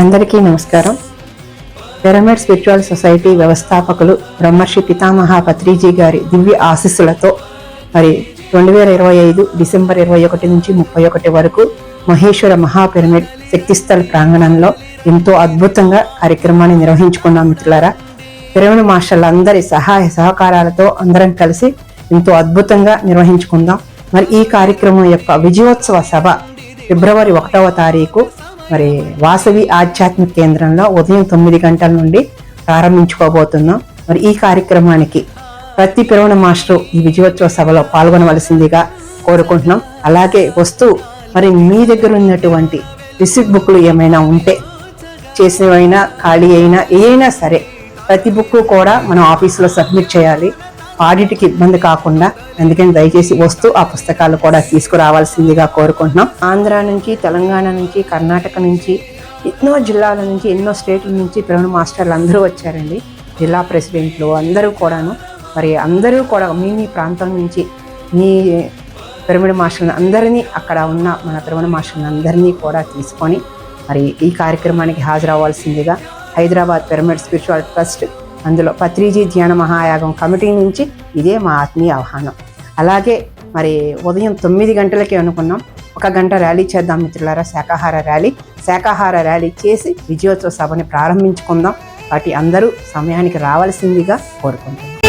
అందరికీ నమస్కారం. Pyramid spiritual society వ్యవస్థాపకులు బ్రహ్మర్షి పితామహ పత్రిజీ గారి దివ్య ఆశీస్సులతో మరి రెండు వేల ఇరవై ఐదు డిసెంబర్ ఇరవై ఒకటి నుంచి ముప్పై ఒకటి వరకు మహేశ్వర మహా పిరమిడ్ శక్తిస్థల్ ప్రాంగణంలో ఎంతో అద్భుతంగా కార్యక్రమాన్ని నిర్వహించుకున్నాం మిత్రులారా. పిరమిడ్ మాస్టర్ల అందరి సహాయ సహకారాలతో అందరం కలిసి ఎంతో అద్భుతంగా నిర్వహించుకుందాం. మరి ఈ కార్యక్రమం యొక్క విజయోత్సవ సభ ఫిబ్రవరి ఒకటవ తారీఖు మరి వాసవి ఆధ్యాత్మిక కేంద్రంలో ఉదయం తొమ్మిది గంటల నుండి ప్రారంభించుకోబోతున్నాం. మరి ఈ కార్యక్రమానికి ప్రతి పిరవణ మాస్టర్ ఈ విజయోత్సవ సభలో పాల్గొనవలసిందిగా కోరుకుంటున్నాం. అలాగే వస్తూ మరి మీ దగ్గర ఉన్నటువంటి రిసిప్ట్ బుక్లు ఏమైనా ఉంటే చేసినవైనా ఖాళీ అయినా ఏమైనా సరే ప్రతి బుక్ కూడా మనం ఆఫీసులో సబ్మిట్ చేయాలి. ఆడిట్కి ఇబ్బంది కాకుండా అందుకని దయచేసి వస్తూ ఆ పుస్తకాలు కూడా తీసుకురావాల్సిందిగా కోరుకుంటున్నాం. ఆంధ్ర నుంచి తెలంగాణ నుంచి కర్ణాటక నుంచి ఎన్నో జిల్లాల నుంచి ఎన్నో స్టేట్ల నుంచి పిరమిడ్ మాస్టర్లు అందరూ వచ్చారండి. జిల్లా ప్రెసిడెంట్లు అందరూ కూడాను. మరి అందరూ కూడా మీ మీ ప్రాంతం నుంచి మీ పిరమిడ్ మాస్టర్ని అందరినీ అక్కడ ఉన్న మన పిరమిడ్ మాస్టర్ని అందరినీ కూడా తీసుకొని మరి ఈ కార్యక్రమానికి హాజరవ్వాల్సిందిగా హైదరాబాద్ పిరమిడ్ స్పిరిచువల్ ట్రస్ట్ అందులో పత్రిజీ ధ్యాన మహాయాగం కమిటీ నుంచి ఇదే మా ఆత్మీయ ఆహ్వానం. అలాగే మరి ఉదయం తొమ్మిది గంటలకే అనుకున్నాం. ఒక గంట ర్యాలీ చేద్దాం మిత్రులారా శాకాహార ర్యాలీ. శాకాహార ర్యాలీ చేసి విజయోత్సవ సభని ప్రారంభించుకుందాం. వాటి అందరూ సమయానికి రావాల్సిందిగా కోరుకుంటున్నాం.